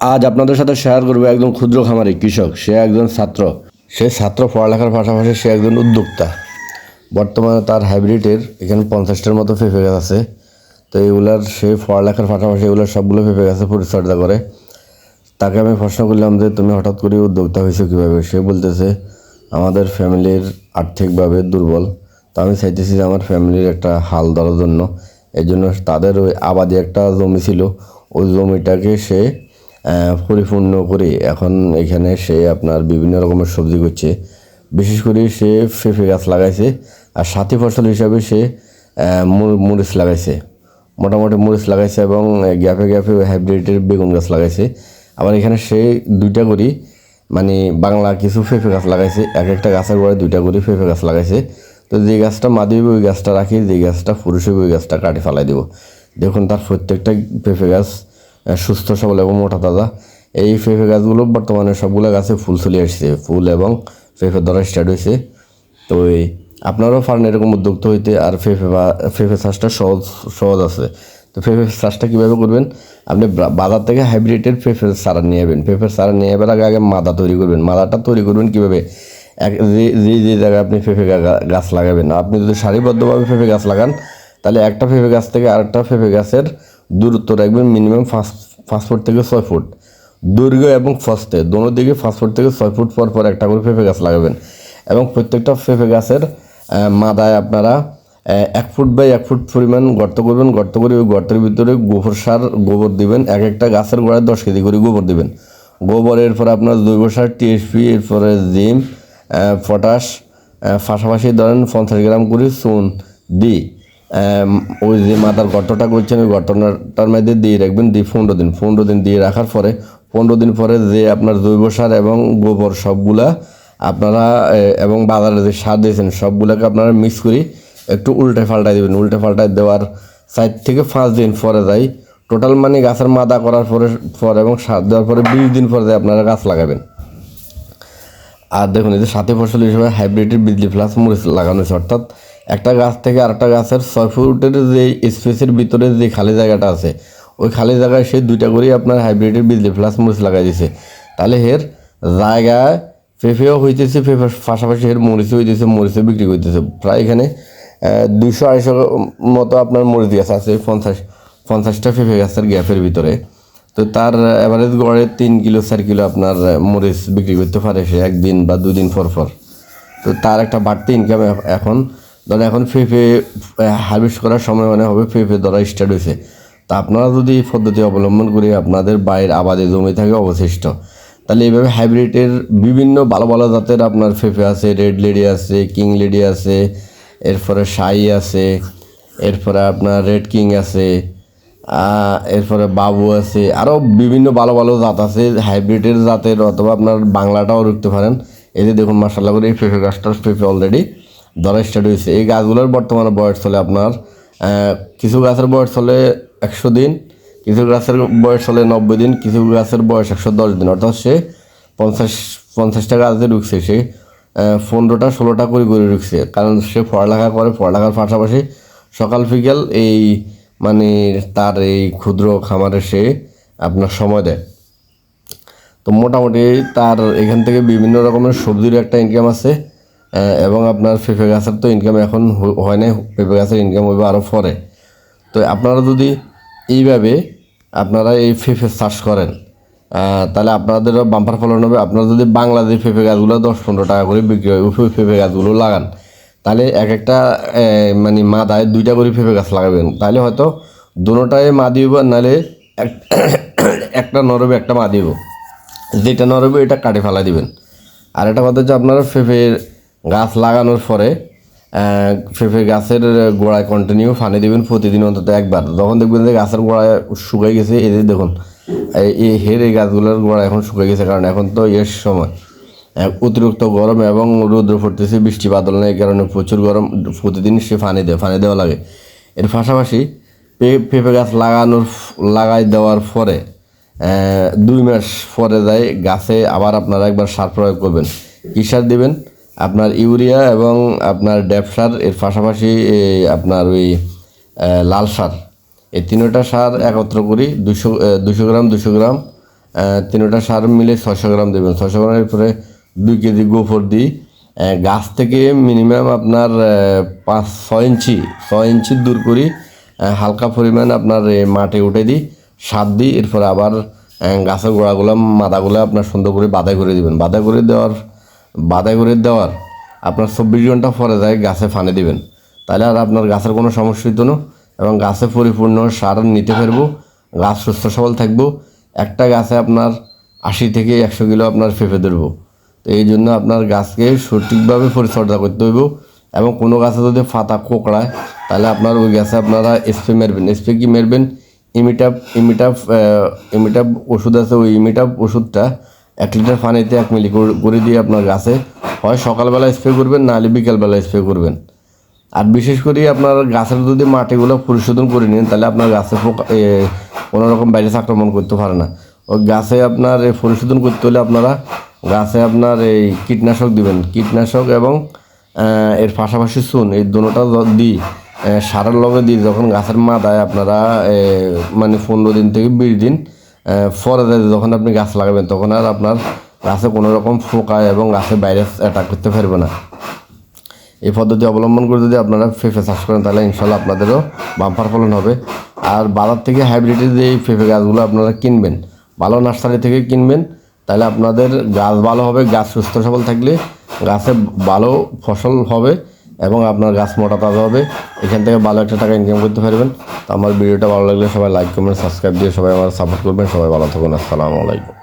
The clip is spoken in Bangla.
আজ আপনাদের সাথে শেয়ার করব একজন ক্ষুদ্র খামারি কৃষক। সে একজন ছাত্র। সে ছাত্র পড়ালেখার পাশাপাশি সে একজন উদ্যোক্তা। বর্তমানে তার হাইব্রিডের এখানে পঞ্চাশটার মতো পেঁপে গাছ আছে। তো এগুলার সে পড়ালেখার পাশাপাশি এগুলোর সবগুলো পেঁপে গাছে পরিচর্যা করে। তাকে আমি প্রশ্ন করলাম যে, তুমি হঠাৎ করে উদ্যোক্তা হয়েছো কীভাবে? সে বলতেছে, আমাদের ফ্যামিলির আর্থিকভাবে দুর্বল। তো আমি চাইতেছি যে, আমার ফ্যামিলির একটা হাল ধরার জন্য। এই জন্য তাদের ওই আবাদি একটা জমি ছিল। ওই জমিটাকে সে পরিপূর্ণ করে এখন এখানে সে আপনার বিভিন্ন রকমের সবজি করছে। বিশেষ করে সে পেঁপে গাছ লাগাইছে আর সাথী ফসল হিসাবে সে মরিচ লাগাইছে। মোটামুটি মরিচ লাগাইছে এবং গ্যাপে গ্যাপে হাইব্রিডের বেগুন গাছ লাগাইছে। আবার এখানে সে দুইটা করি মানে বাংলা কিছু পেঁপে গাছ লাগাইছে। এক একটা গাছের গোড়ায় দুইটা করে পেঁপে গাছ লাগাইছে। তো যে গাছটা মাদি ওই গাছটা রাখি, যে গাছটা পুরুষ, ওই গাছটা কাটি ফেলাই দেবো। দেখুন তার প্রত্যেকটা পেঁপে গাছ সুস্থ, সবল এবং মোটা তাজা। এই পেঁপে গাছগুলো বর্তমানে সবগুলো গাছে ফুল চলে আসছে। ফুল এবং পেঁপে ধরা স্টার্ট হয়েছে। তো এই আপনারাও পারেন এরকম উদ্যোক্ত হইতে আর ফেফে বা ফেফে চাষটা সহজ সহজ আছে। তো ফেফে চাষটা কীভাবে করবেন? আপনি বাজার থেকে হাইব্রিডের ফেফের সারা নিয়ে যাবেন ফেফের সারা নিয়ে যাবার আগে আগে মাদা তৈরি করবেন। মাদাটা তৈরি করবেন কীভাবে? এক, যে যে যে জায়গায় আপনি ফেফে গাছ লাগাবেন। আপনি যদি সারিবদ্ধভাবে ফেফে গাছ লাগান, তাহলে একটা ফেফে গাছ থেকে আরেকটা ফেফে গাছের দূরত্ব রাখবেন মিনিমাম পাঁচ পাঁচ ফুট থেকে ছয় ফুট। দৈর্ঘ্য এবং ফস্তে, দোনো দিকে পাঁচ ফুট থেকে ছয় ফুট পর পর একটা করে পেঁপে গাছ লাগাবেন। এবং প্রত্যেকটা পেঁপে গাছের মাদায় আপনারা এক ফুট বাই এক ফুট পরিমাণ গর্ত করবেন। গর্ত করে ওই গর্তের ভিতরে গোবর সার, গোবর দিবেন। এক একটা গাছের গোড়ায় দশ কেজি করে গোবর দিবেন। গোবর এরপরে আপনার জৈব সার টিএসপি এরপরে জিম পটাশ পাশাপাশি ধরেন পঞ্চাশ গ্রাম করে চুন দিই ওই যে মাথার গর্তটা করছেন ওই গর্তটার মধ্যে দিয়ে রাখবেন, দিয়ে পনেরো দিন পনেরো দিন দিয়ে রাখার পরে, পনেরো দিন পরে যে আপনার জৈব সার এবং গোবর সবগুলা আপনারা এবং বাজারে যে সার দিয়েছেন, সবগুলোকে আপনারা মিক্স করি একটু উল্টে পাল্টাই দেবেন। উল্টে পাল্টাই দেওয়ার সাইড থেকে পাঁচ দিন পরে যাই টোটাল মানে গাছের মাদা করার পরে, পর এবং সার দেওয়ার পরে বিশ দিন পরে যাই আপনারা গাছ লাগাবেন। আর দেখুন, এই যে সাথে ফসল হিসেবে হাইব্রিডের বিজলি প্লাস মরিচ লাগানো হয়েছে, অর্থাৎ একটা গাছ থেকে আরেকটা গাছের ছয় ফুটের যে স্পেসের ভিতরে যে খালি জায়গাটা আছে, ওই খালি জায়গায় সে দুইটা করেই আপনার হাইব্রিডের বিজলি ফ্লাস মরিচ লাগাই দিছে। তাহলে এর জায়গায় পেঁপেও হইতেছে পেঁপের পাশাপাশি এর মরিচও হইতেছে, মরিচও বিক্রি করতেছে। প্রায় এখানে দুইশো আড়াইশো মতো আপনার মরিচ গাছ আছে পঞ্চাশ, পঞ্চাশটা পেঁপে গাছের গ্যাপের ভিতরে। তো তার অ্যাভারেজ গড়ে তিন কিলো, চার কিলো আপনার মরিচ বিক্রি করতে পারে সে একদিন বা দুদিন পর পর। তো তার একটা বাড়তি ইনকাম এখন ধরেন এখন ফেফে হারভেস্ট করার সময় মানে হবে ফেফে ধরা স্টার্ট হয়েছে। তা আপনারা যদি এই পদ্ধতি অবলম্বন করে আপনাদের বাইরের আবাদে জমি থাকে অবশিষ্ট, তাহলে এইভাবে হাইব্রিডের বিভিন্ন ভালো ভালো জাতের আপনার ফেফে আছে রেড লেডি আছে কিং লেডি আছে, এরপরে শাই আছে, এরপরে আপনার রেড কিং আছে এরপরে বাবু আছে আরও বিভিন্ন ভালো ভালো জাত আছে হাইব্রিডের জাতের অথবা আপনার বাংলাটাও রুখতে পারেন। এই যে দেখুন মার্শাল্লাহ করে এই পেঁপে গাছটার পেঁপে অলরেডি ধরা স্টার্ট হয়েছে। এই গাছগুলোর বর্তমানে বয়স চলে আপনার কিছু গাছের বয়স চলে একশো দিন, কিছু গাছের বয়স চলে নব্বই দিন, কিছু গাছের বয়স একশো দশ দিন। অর্থাৎ সে পঞ্চাশ, পঞ্চাশটা গাছে ঢুকছে। সে পনেরোটা, ষোলোটা করে করে ঢুকছে। কারণ সে পড়ালেখা করে, পড়ালেখার পাশাপাশি সকাল বিকেল এই মানে তার এই ক্ষুদ্র খামারে সে আপনার সময় দেয়। তো মোটামুটি তার এখান থেকে বিভিন্ন রকমের সবজির একটা ইনকাম আছে। এবং আপনার পেঁপে গাছের তো ইনকাম এখন হয় না পেঁপে গাছের ইনকাম হবে আরও পরে। তো আপনারা যদি এইভাবে আপনারা এই পেঁপে চাষ করেন তাহলে আপনাদেরও বাম্পার ফলন হবে। আপনারা যদি বাংলাদেশ পেঁপে গাছগুলো দশ পনেরো টাকা করে বিক্রি হয় ওই পেঁপে গাছগুলো লাগান, তাহলে এক একটা মানে মাদায় দুইটা করে পেঁপে গাছ লাগাবেন। তাহলে হয়তো দুটোটায় মা দিব নাহলে এক একটা নরবে একটা মা দিব যেটা নরবে এটা কাটে ফেলা দিবেন। আর একটা কথা হচ্ছে আপনারা পেঁপের গাছ লাগানোর পরে পেঁপে গাছের গোড়ায় কন্টিনিউ পানি দেবেন প্রতিদিন অন্তত একবার। যখন দেখবেন যে গাছের গোড়ায় শুকাই গেছে, এই যে দেখুন, এই- হের এই গাছগুলোর গোড়া এখন শুকিয়ে গেছে, কারণ এখন তো এর সময়। অতিরিক্ত গরম এবং রৌদ্র পড়তেছে, বৃষ্টি বাদল নেই কারণে প্রচুর গরম, প্রতিদিন সে পানি দেয়, পানি দেওয়া লাগে। এর পাশাপাশি পেঁপে গাছ লাগানোর লাগাই দেওয়ার পরে দুই মাস পরে যায়, গাছে আবার আপনারা একবার সার প্রয়োগ করবেন। কী সার দেবেন? আপনার ইউরিয়া এবং আপনার ড্যাপ সার, এর পাশাপাশি আপনার ওই লাল সার। এই তিনোটা সার একত্র করি, দুশো দুশো গ্রাম দুশো গ্রাম তিনোটা সার মিলে ছশো গ্রাম দেবেন। ছশো গ্রামের পরে দুই কেজি গোফর দিই। গাছ থেকে মিনিমাম আপনার পাঁচ, ছয় ইঞ্চি ছয় ইঞ্চি দূর করি হালকা পরিমাণ আপনার মাটি উঠে দিই, সার দিই, এরপরে আবার গাছের গোড়াগুলো মাদাগুলো আপনার সুন্দর করে বাধাই করে দিবেন। বাধাই করে দেওয়ার বাধাই করে দেওয়ার আপনার চব্বিশ ঘণ্টা পরে যায় গাছে ফানে দিবেন। তাহলে আর আপনার গাছের কোনো সমস্যা হতো না এবং গাছে পরিপূর্ণ সার নিতে পারব, গাছ সুস্থ সবল থাকব, একটা গাছে আপনার আশি থেকে একশো কিলো আপনার ফেঁপে ধরবো। তো এই জন্য আপনার গাছকে সঠিকভাবে পরিচর্যা করতে হইব এবং কোনো গাছে যদি ফাতা কোকড়ায়, তাহলে আপনার ওই গাছে আপনারা স্প্রে মারবেন স্প্রে কি মারবেন? ইমিটাপ ইমিটাপ ইমিটাপ ওষুধ আছে, ওই ইমিটাপ ওষুধটা এক লিটার পানিতে এক মিলি করে- দিয়ে আপনার গাছে হয় সকালবেলা স্প্রে করবেন নাহলে বিকালবেলা স্প্রে করবেন। আর বিশেষ করে আপনার গাছের যদি মাটিগুলো পরিশোধন করে নিন, তাহলে আপনার গাছে পোকা কোনো রকম ভাইরাস আক্রমণ করতে পারে না। ওই গাছে আপনার পরিশোধন করতে হলে আপনারা গাছে আপনার এই কীটনাশক দিবেন। কীটনাশক এবং এর পাশাপাশি চুন, এই দুটোটা য- দিই সারের লগে দিই। যখন গাছের মাথায় আপনারা মানে পনেরো দিন থেকে বিশ দিন পরে যখন আপনি গাছ লাগাবেন, তখন আর আপনার গাছে কোনো রকম পোকা এবং গাছে ভাইরাস অ্যাটাক করতে পারবে না। এই পদ্ধতি অবলম্বন করে যদি আপনারা পেঁপে চাষ করেন, তাহলে ইনশাল্লাহ আপনাদেরও বাম্পার ফলন হবে। আর বাজার থেকে হাইব্রিডের যে এই পেঁপে গাছগুলো আপনারা কিনবেন, ভালো নার্সারি থেকে কিনবেন, তাহলে আপনাদের গাছ ভালো হবে, গাছ সুস্থ সবল থাকলে গাছে ভালো ফসল হবে। এবং আপনার গাছ মোটা তাজা হবে। এখান থেকে ভালো একটা টাকা ইনকাম করতে পারবেন। তো আমার ভিডিওটা ভালো লাগলে সবাই লাইক কমেন্ট সাবস্ক্রাইব দিয়ে সবাই আমার সাপোর্ট করবেন। সবাই ভালো থাকুন। আসসালামু আলাইকুম।